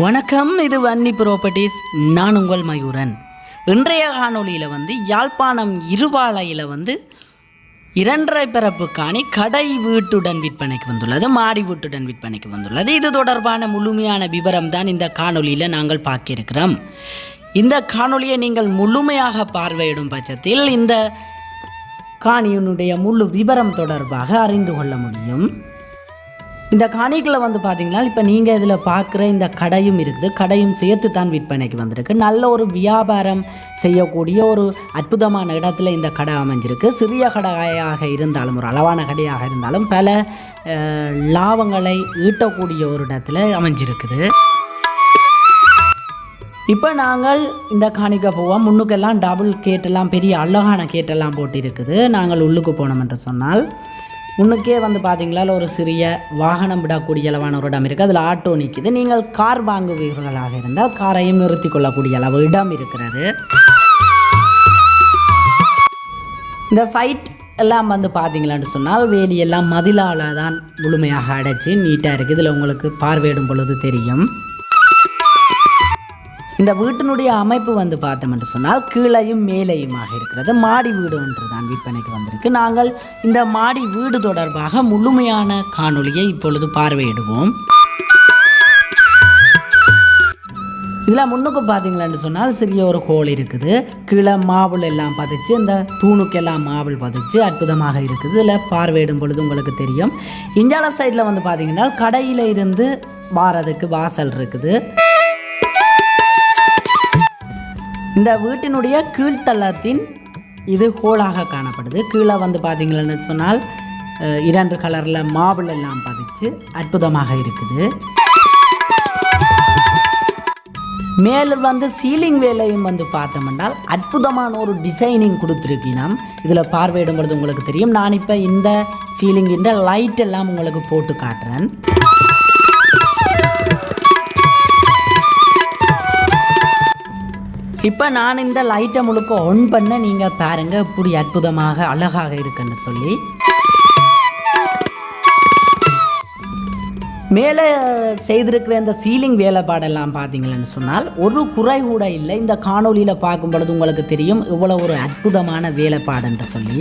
வணக்கம் இது வன்னி ப்ராப்பர்ட்டிஸ் நான் உங்கள் மயூரன். இன்றைய காணொலியில் வந்து யாழ்ப்பாணம் இருபாலையில் வந்து இரண்டரை பிறப்பு காணி கடை வீட்டுடன் விற்பனைக்கு வந்துள்ளது மாடி வீட்டுடன் விற்பனைக்கு வந்துள்ளது. இது தொடர்பான முழுமையான விவரம் தான் இந்த காணொலியில் நாங்கள் பார்க்க இருக்கிறோம் இந்த காணொலியை நீங்கள் முழுமையாக பார்வையிடும் பட்சத்தில் இந்த காணியினுடைய முழு விவரம் தொடர்பாக அறிந்து கொள்ள முடியும். இந்த காணிக்கில் வந்து பார்த்தீங்கன்னா இப்போ நீங்கள் இதில் பார்க்குற இந்த கடையும் இருக்குது. கடையும் சேர்த்து தான் விற்பனைக்கு வந்திருக்கு. நல்ல ஒரு வியாபாரம் செய்யக்கூடிய ஒரு அற்புதமான இடத்துல இந்த கடை அமைஞ்சிருக்கு. சிறிய கடையாக இருந்தாலும் ஒரு அளவான கடையாக இருந்தாலும் பல லாபங்களை ஈட்டக்கூடிய ஒரு இடத்துல அமைஞ்சிருக்குது. இப்போ நாங்கள் இந்த காணிக்க போவோம். முன்னுக்கெல்லாம் டபுள் கேட்டெல்லாம் பெரிய அழகான கேட்டெல்லாம் போட்டு இருக்குது நாங்கள் உள்ளுக்கு போனோம் என்று சொன்னால். முன்னுக்கே வந்து பார்த்தீங்களா ஒரு சிறிய வாகனம் விடக்கூடிய அளவான ஒரு இடம் இருக்குது அதில் ஆட்டோ நிற்கிது நீங்கள் கார் வாங்குவீர்களாக இருந்தால் காரையும் நிறுத்தி கொள்ளக்கூடிய அளவு இடம் இருக்கிறது. இந்த சைட் எல்லாம் வந்து பார்த்தீங்களான்னு சொன்னால் வேலியெல்லாம் மதிலால் தான் முழுமையாக அடைச்சி நீட்டாக இருக்குது இதில் உங்களுக்கு பார்வையிடும் பொழுது தெரியும். இந்த வீட்டினுடைய அமைப்பு வந்து பார்த்தோம் என்று சொன்னால் கீழையும் மேலேயுமாக இருக்கிறது. மாடி வீடு ஒன்று தான் விற்பனைக்கு வந்திருக்கு. நாங்கள் இந்த மாடி வீடு தொடர்பாக முழுமையான காணொளியை இப்பொழுது பார்வையிடுவோம். இதில் முன்னுக்கு பார்த்தீங்களான்னு சொன்னால் சிறிய ஒரு ஹோல் இருக்குது. கீழே மாவுள் எல்லாம் பதிச்சு இந்த தூணுக்கெல்லாம் மாவுள் பதிச்சு அற்புதமாக இருக்குது. இதில் பார்வையிடும் பொழுது உங்களுக்கு தெரியும். இந்தியாவில் சைடில் வந்து பார்த்தீங்கன்னா கடையில் இருந்து வாரதுக்கு வாசல் இருக்குது. இந்த வீட்டினுடைய கீழ்த்தளத்தின் இது ஹோலாக காணப்படுது. கீழே வந்து பார்த்தீங்களன்னு சொன்னால் இரண்டு கலரில் மாபிள் எல்லாம் பதிச்சு அற்புதமாக இருக்குது. மேலும் வந்து சீலிங் வேலையும் வந்து பார்த்தோம்னால் அற்புதமான ஒரு டிசைனிங் கொடுத்துருக்கீனம் இதில் பார்வையிடும் பொழுது உங்களுக்கு தெரியும். நான் இப்போ இந்த சீலிங்கின்ற லைட் எல்லாம் உங்களுக்கு போட்டு காட்டுறேன். இப்போ நான் இந்த லைட்டை முழுக்க ஒன் பண்ண நீங்கள் பாருங்க இப்படி அற்புதமாக அழகாக இருக்குன்னு சொல்லி. மேலே செய்திருக்கிற இந்த சீலிங் வேலைப்பாடெல்லாம் பார்த்தீங்களன்னு சொன்னால் ஒரு குறை கூட இல்லை. இந்த காணொளியில் பார்க்கும் பொழுது உங்களுக்கு தெரியும் இவ்வளோ ஒரு அற்புதமான வேலைப்பாடுன்ற சொல்லி.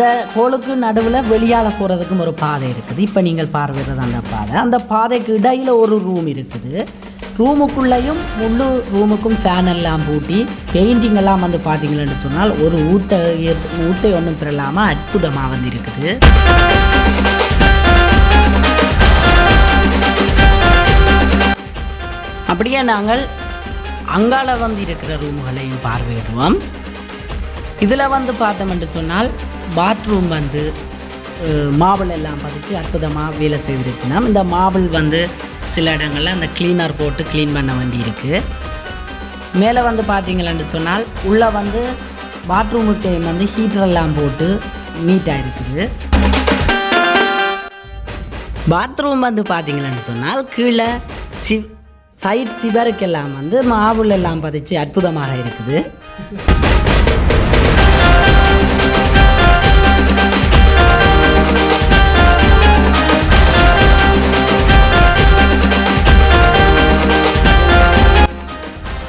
இந்த கோளுக்கு நடுவில் வெளியால் போகிறதுக்கும் ஒரு பாதை இருக்குது. இப்போ நீங்கள் பார்வையிடுறது அந்த பாதை. அந்த பாதைக்கு இடையில் ஒரு ரூம் இருக்குது. ரூமுக்குள்ளேயும் முழு ரூமுக்கும் ஃபேன் எல்லாம் பூட்டி பெயிண்டிங் எல்லாம் வந்து பார்த்தீங்களன்னு சொன்னால் ஒரு ஊத்த ஊத்தை ஒன்றும் பெறலாமல் அற்புதமாக வந்து இருக்குது அப்படியே நாங்கள் அங்கால வந்து இருக்கிற ரூம்களையும் பார்வையிடுவோம். இதில் வந்து பார்த்தோம் என்று சொன்னால் பாத்ரூம் வந்து மாவல் எல்லாம் பதிச்சு அற்புதமாக வேலை செய்திருக்கணும் இந்த மாவல் வந்து சில இடங்களில் அந்த க்ளீனர் போட்டு க்ளீன் பண்ண வேண்டி இருக்குது மேலே வந்து பார்த்தீங்களன்னு சொன்னால் உள்ளே வந்து பாத்ரூமுக்கு வந்து ஹீட்டர் எல்லாம் போட்டு நீட்டாக இருக்குது. பாத்ரூம் வந்து பார்த்தீங்களன்னு சொன்னால் கீழே சி சைட் சிவருக்கெல்லாம் வந்து மாவுள் எல்லாம் பதிச்சு அற்புதமாக இருக்குது.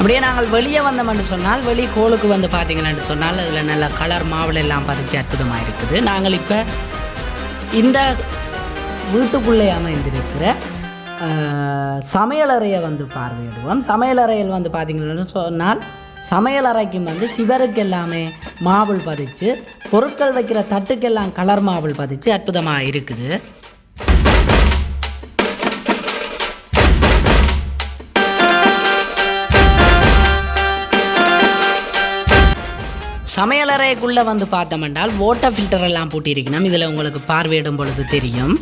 அப்படியே நாங்கள் வெளியே வந்தோம் என்று சொன்னால் வெளி கோளுக்கு வந்து பார்த்தீங்கன்னு சொன்னால் அதில் நல்ல கலர் மாவில் எல்லாம் பதிச்சு அற்புதமாக இருக்குது. நாங்கள் இப்போ இந்த வீட்டுக்குள்ளே அமைந்திருக்கிற சமையலறையை வந்து பார்வையிடுவோம். சமையலறையில் வந்து பார்த்தீங்கன்னு சொன்னால் சமையலறைக்கும் வந்து சிவருக்கு எல்லாமே மாவுள் பதிச்சு பொருட்கள் வைக்கிற தட்டுக்கெல்லாம் கலர் மாவுள் பதிச்சு அற்புதமாக இருக்குது. சமையலறைக்குள்ளே வந்து பார்த்தோம்னால் வாட்டர் ஃபில்டர் எல்லாம் பூட்டியிருக்கணும். இதில் உங்களுக்கு பார்வையிடும் பொழுது தெரியும்.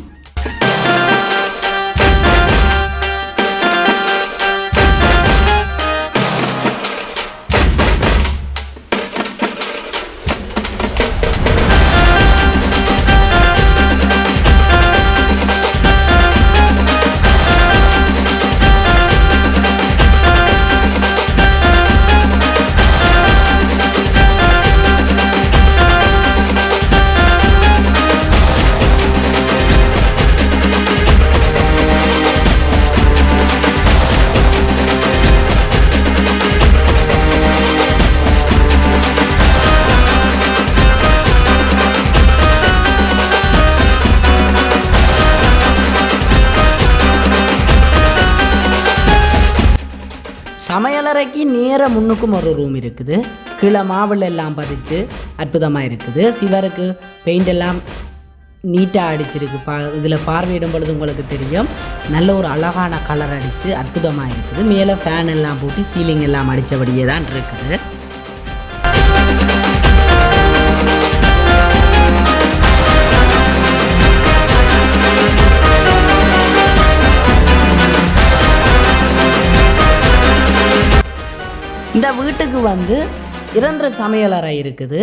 சமையலறைக்கு நேர முன்னுக்கும் ஒரு ரூம் இருக்குது. கீழே மாவில் எல்லாம் பதிச்சு அற்புதமாக இருக்குது. சிவருக்கு பெயிண்ட் எல்லாம் நீட்டாக அடிச்சிருக்கு. பா இதில் பார்வையிடும் பொழுது உங்களுக்கு தெரியும். நல்ல ஒரு அழகான கலர் அடித்து அற்புதமாக இருக்குது. மேலே ஃபேன் எல்லாம் போட்டு சீலிங் எல்லாம் அடித்தபடியே தான் இருக்குது. இந்த வீட்டுக்கு வந்து இரண்டு சமையலறை இருக்குது.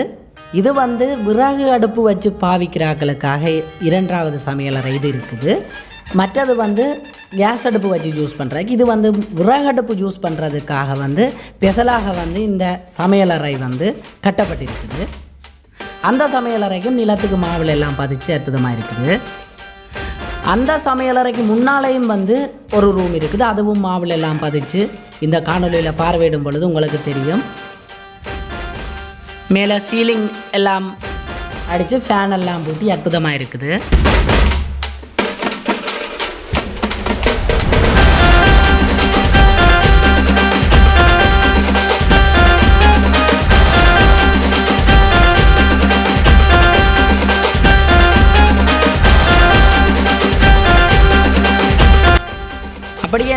இது வந்து விறகு அடுப்பு வச்சு பாவிக்கிறாக்களுக்காக இரண்டாவது சமையலறை இது இருக்குது. மற்றது வந்து கேஸ் அடுப்பு வச்சு யூஸ் பண்ணுறதுக்கு இது வந்து விறகு அடுப்பு யூஸ் பண்ணுறதுக்காக வந்து ஸ்பெஷலாக வந்து இந்த சமையலறை வந்து கட்டப்பட்டிருக்குது. அந்த சமையலறைக்கும் நிலத்துக்கு மாவில் எல்லாம் பதிச்சு அற்புதமாக இருக்குது. அந்த சமையலறைக்கு முன்னாலேயும் வந்து ஒரு ரூம் இருக்குது. அதுவும் மாவில் எல்லாம் பதிச்சு இந்த காணொலியில் பார்வையிடும் பொழுது உங்களுக்கு தெரியும். மேலே சீலிங் எல்லாம் அடித்து ஃபேன் எல்லாம் போட்டு அற்புதமாக இருக்குது.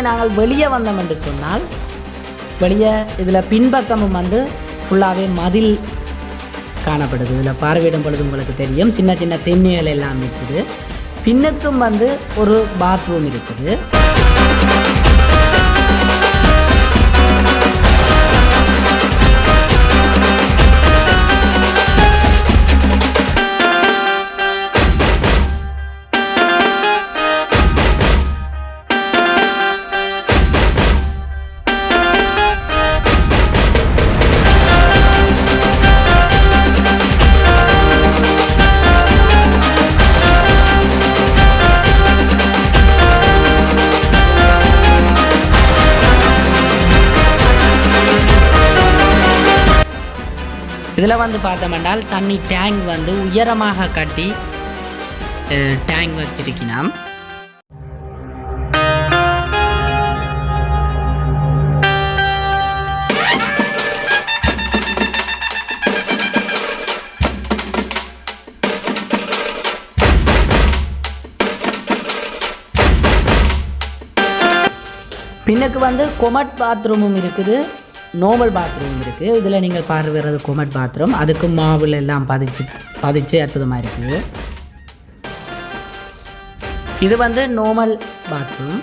இதிலே நாங்கள் வெளியே வந்தோம் என்று சொன்னால் வெளியே இதில் பின்பக்கமும் வந்து ஃபுல்லாகவே மதில் காணப்படுது. இதில் பார்வையிடும் பொழுது உங்களுக்கு தெரியும். சின்ன சின்ன தென்னைகள் எல்லாம் இருக்குது. பின்னுக்கும் வந்து ஒரு பாத்ரூம் இருக்குது. இதில் வந்து பார்த்தோம்னால் தண்ணி டேங்க் வந்து உயரமாக கட்டி டேங்க் வச்சிருக்கலாம் பின்னுக்கு வந்து கொமட் பாத்ரூமும் இருக்குது. நார்மல் பாத்ரூம் இருக்குது இதில் நீங்கள் பார்வைறது குமட் பாத்ரூம் அதுக்கு மாவில் எல்லாம் பதிச்சு பதிச்சு அற்புதமாக இருக்குது. இது வந்து நார்மல் பாத்ரூம்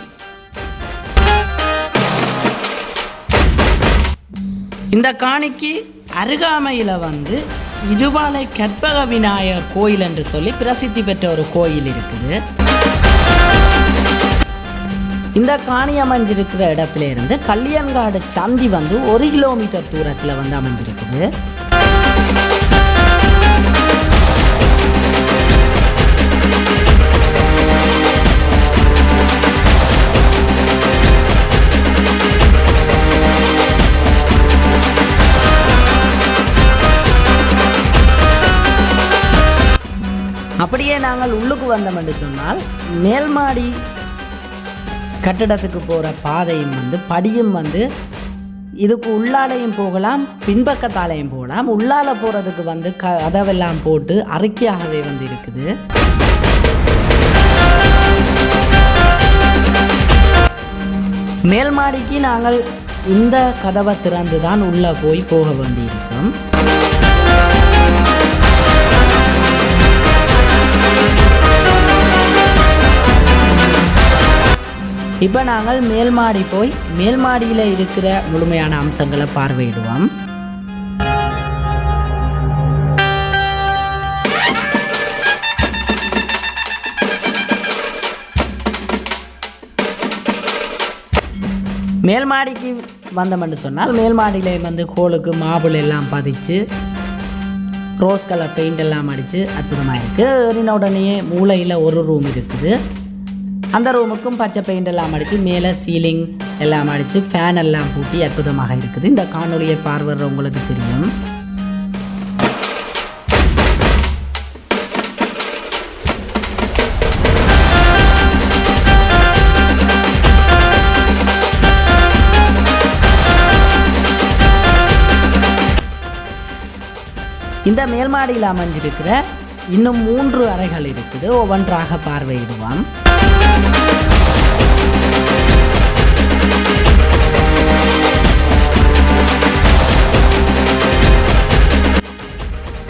இந்த காணிக்கு அருகாமையில் வந்து இருபாலை கற்பக விநாயகர் கோயில் என்று சொல்லி பிரசித்தி பெற்ற ஒரு கோயில் இருக்குது. இந்த காணி அமைஞ்சிருக்கிற இடத்துல இருந்து கல்யாண்காடு சந்தி வந்து ஒரு கிலோமீட்டர் தூரத்தில் வந்து அமைஞ்சிருக்குது. அப்படியே நாங்கள் உள்ளுக்கு வந்தோம் என்று சொன்னால் மேல்மாடி கட்டடத்துக்கு போகிற பாதையும் வந்து படியும் வந்து இதுக்கு உள்ளாலையும் போகலாம் பின்பக்கத்தாலையும் போகலாம். உள்ளால போகிறதுக்கு வந்து க கதவெல்லாம் போட்டு அறிக்கையாகவே வந்து இருக்குது. மேல் மாடிக்கு நாங்கள் இந்த கதவை திறந்து தான் உள்ளே போய் போக வேண்டியிருக்கும். இப்போ நாங்கள் மேல் மாடி போய் மேல் மாடியில் இருக்கிற முழுமையான அம்சங்களை பார்வையிடுவோம். மேல் மாடிக்கு வந்தோம்னு சொன்னால் மேல் மாடியில் வந்து கோலுக்கு மாபிள் எல்லாம் பதிச்சு ரோஸ் கலர் பெயிண்ட் எல்லாம் அடித்து அற்புதமாக இருக்குது ஏறின உடனேயே மூளையில் ஒரு ரூம் இருக்குது. அந்த ரூமுக்கும் பச்சை பெயிண்ட் எல்லாம் அடித்து மேலே சீலிங் எல்லாம் அடித்து ஃபேன் எல்லாம் பூட்டி அற்புதமாக இருக்குது. இந்த காணொலியை பார்வையிடுற தெரியும். இந்த மேல்மாடியில் அமைஞ்சிருக்கிற இன்னும் மூன்று அறைகள் இருக்குது. ஒவ்வொன்றாக பார்வையிடுவான்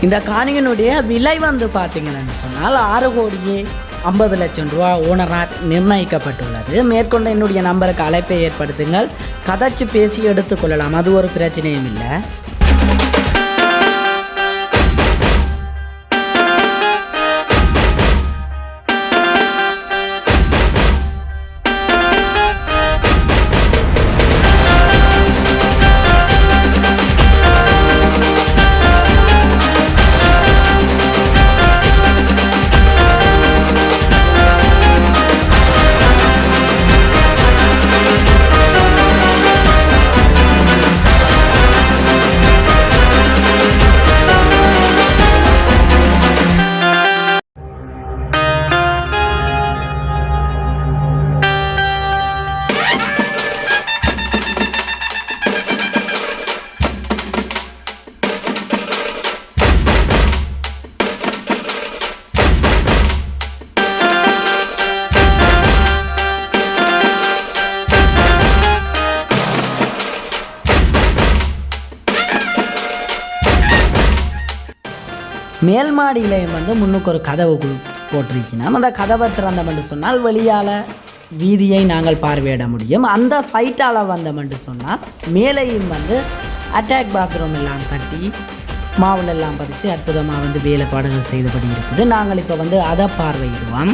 இந்த காணியினுடைய விலை வந்து பார்த்தீங்கன்னு சொன்னால் ஆறு கோடியே ஐம்பது லட்சம் ரூபா ஓனரால் நிர்ணயிக்கப்பட்டுள்ளது. மேற்கொண்ட என்னுடைய நம்பருக்கு அழைப்பை ஏற்படுத்துங்கள். கதைச்சு பேசி எடுத்துக்கொள்ளலாம் அது ஒரு பிரச்சனையும் இல்லை. மேல் மாடியிலையும் வந்து முன்னுக்கு ஒரு கதவு போட்டிருக்கணும் அந்த கதவை திறந்தமென்று சொன்னால் வெளியால் வீதியை நாங்கள் பார்வையிட முடியும். அந்த சைட்டால் வந்தமென்று சொன்னால் மேலேயும் வந்து அட்டாக் பாத்ரூம் எல்லாம் கட்டி மாவுலெல்லாம் பதித்து அற்புதமாக வந்து வேலைப்பாடுகள் செய்தபடி இருக்குது. நாங்கள் இப்போ வந்து அதை பார்வையிடுவோம்.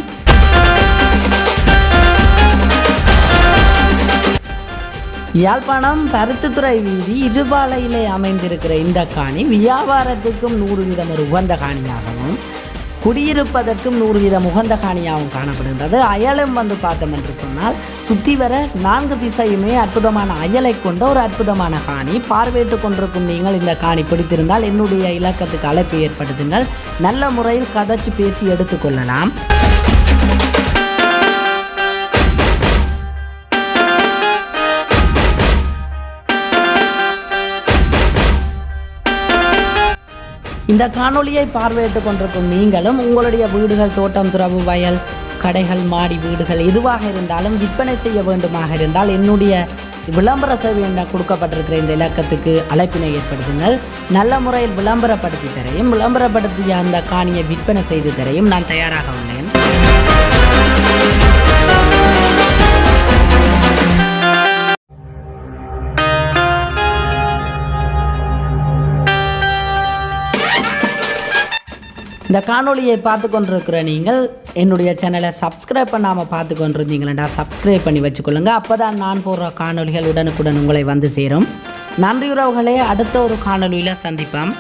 யாழ்ப்பாணம் பருத்தித்துறை வீதி இருபாலையிலே அமைந்திருக்கிற இந்த காணி வியாபாரத்துக்கும் நூறு வீதம் ஒரு உகந்த காணியாகவும் குடியிருப்பதற்கும் நூறு வீதம் உகந்த காணியாகவும் காணப்படுகின்றது. அயலும் வந்து பார்த்தோம் என்று சொன்னால் சுற்றி வர நான்கு திசையுமே அற்புதமான அயலை கொண்ட ஒரு அற்புதமான காணி. பார்வையிட்டு கொண்டிருக்கும் நீங்கள் இந்த காணி பிடித்திருந்தால் என்னுடைய இலக்கத்துக்கு அழைப்பு ஏற்படுத்துங்கள். நல்ல முறையில் கதைச்சு பேசி எடுத்துக்கொள்ளலாம் இந்த காணொளியை பார்வையிட்டுக் கொண்டிருக்கும் நீங்களும் உங்களுடைய வீடுகள் தோட்டம் துறவு வயல் கடைகள் மாடி வீடுகள் எதுவாக இருந்தாலும் விற்பனை செய்ய வேண்டுமாக இருந்தால் என்னுடைய விளம்பர சேவை என கொடுக்கப்பட்டிருக்கிற இந்த இலக்கத்துக்கு அழைப்பினை ஏற்படுத்துங்கள். நல்ல முறையில் விளம்பரப்படுத்தி தரையும் விளம்பரப்படுத்திய அந்த காணியை விற்பனை செய்து தரையும் நான் தயாராக உள்ளேன். இந்த காணொளியை பார்த்து கொண்டிருக்கிற நீங்கள் என்னுடைய சேனலை சப்ஸ்கிரைப் பண்ணாமல் பார்த்து கொண்டிருந்தீங்களா சப்ஸ்கிரைப் பண்ணி வச்சுக்கொள்ளுங்க. அப்போ தான் நான் போடுற காணொளிகள் உடனுக்குடன் உங்களை வந்து சேரும். நன்றி உறவுகளே அடுத்த ஒரு காணொளியில் சந்திப்போம்.